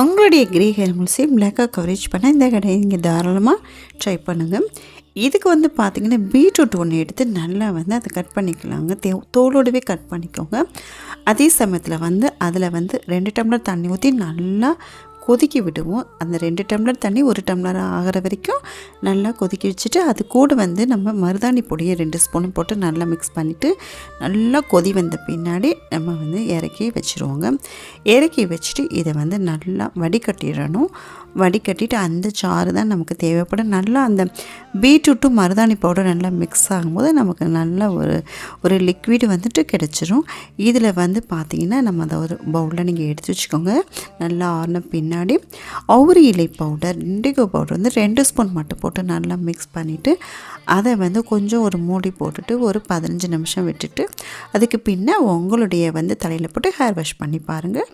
உங்களுடைய grey hair முல்ஸையும் பிளாக்காக coverage பண்ண இந்த கடையை இங்கே தாராளமாக ட்ரை பண்ணுங்கள் இதுக்கு வந்து பார்த்திங்கன்னா பீட்ரூட் ஒன்று எடுத்து நல்லா வந்து அதை கட் பண்ணிக்கலாங்க. தே தோலோடவே கட் பண்ணிக்கோங்க. அதே சமயத்தில் வந்து அதில் வந்து ரெண்டு டம்ளர் தண்ணி ஊற்றி நல்லா கொதிக்க விடுவோம். அந்த ரெண்டு டம்ளர் தண்ணி ஒரு டம்ளர் ஆகிற வரைக்கும் நல்லா கொதிக்க வச்சுட்டு அது கூட வந்து நம்ம மருதாணி பொடியை ரெண்டு ஸ்பூன் போட்டு நல்லா மிக்ஸ் பண்ணிவிட்டு நல்லா கொதி வந்த பின்னாடி நம்ம வந்து இறக்கி வச்சுருவோங்க. இறக்கி வச்சுட்டு இதை வந்து நல்லா வடிகட்டிடணும். வடிகட்டிட்டு அந்த சாறு தான் நமக்கு தேவைப்படும். நல்லா அந்த பீட்ரூட்டும் மருதாணி பவுடர் நல்லா மிக்ஸ் ஆகும்போது நமக்கு நல்ல ஒரு ஒரு லிக்விட் வந்துட்டு கிடச்சிரும். இதில் வந்து பார்த்திங்கன்னா நம்ம அதை ஒரு பவுலில் நீங்கள் எடுத்து வச்சுக்கோங்க. நல்லா ஆறின பின்னாடி அவுரி இலை பவுடர் இண்டிகோ பவுடர் வந்து ரெண்டு ஸ்பூன் மட்டும் போட்டு நல்லா மிக்ஸ் பண்ணிவிட்டு அதை வந்து கொஞ்சம் ஒரு மூடி போட்டுட்டு ஒரு பதினஞ்சு நிமிஷம் விட்டுட்டு அதுக்கு பின்ன உங்களுடைய வந்து தலையில் போட்டு ஹேர் வாஷ் பண்ணி பாருங்கள்